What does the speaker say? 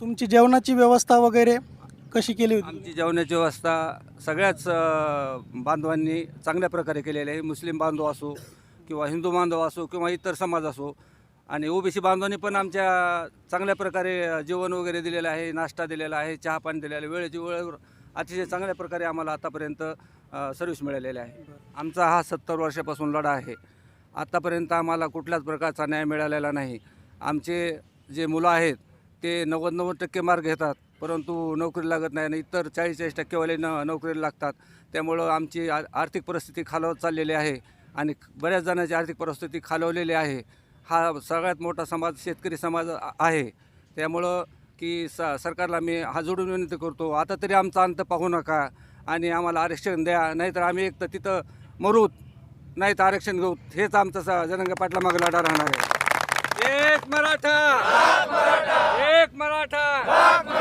तुमची जेवणाची व्यवस्था वगैरे कशी केली होती? आमची जेवणाची व्यवस्था सगळ्याच बांधवांनी चांगल्या प्रकारे केलेली आहे. मुस्लिम बांधव असो किंवा हिंदू बांधव असो किंवा इतर समाज असो. आणि ओबीसी बांधवांनी पण आमच्या चांगल्या प्रकारे जेवण वगैरे दिलेलं आहे नाश्ता दिलेला आहे चहा पाणी दिलेलं आहे. वेळेची वेळेवर अतिशय चांगल्या प्रकारे आम्हाला आतापर्यंत सर्व्हिस मिळालेली आहे. आमचा हा सत्तर वर्षापासून लढा आहे. आत्तापर्यंत आम्हाला कुठल्याच प्रकारचा न्याय मिळालेला नाही. आमचे जे मुलं आहेत ते नव्वद नव्वद टक्के मार्क घेतात परंतु नोकरी लागत नाही आणि इतर चाळीस चाळीस टक्केवाले न नोकरीला लागतात. त्यामुळं आमची आ आर्थिक परिस्थिती खालावत चाललेली आहे आणि बऱ्याच जणांची आर्थिक परिस्थिती खालवलेली आहे. हा सगळ्यात मोठा समाज शेतकरी समाज आहे. त्यामुळं की स सरकारला मी हा जोडून विनंती करतो आता तरी आमचा अंत पाहू नका आणि आम्हाला आरक्षण द्या नाहीतर आम्ही एक तर तिथं मरूत नाही तर आरक्षण घेऊ हेच आमचं स जनंग पाटला मागे लढा राहणार आहे. एक मराठा! Stop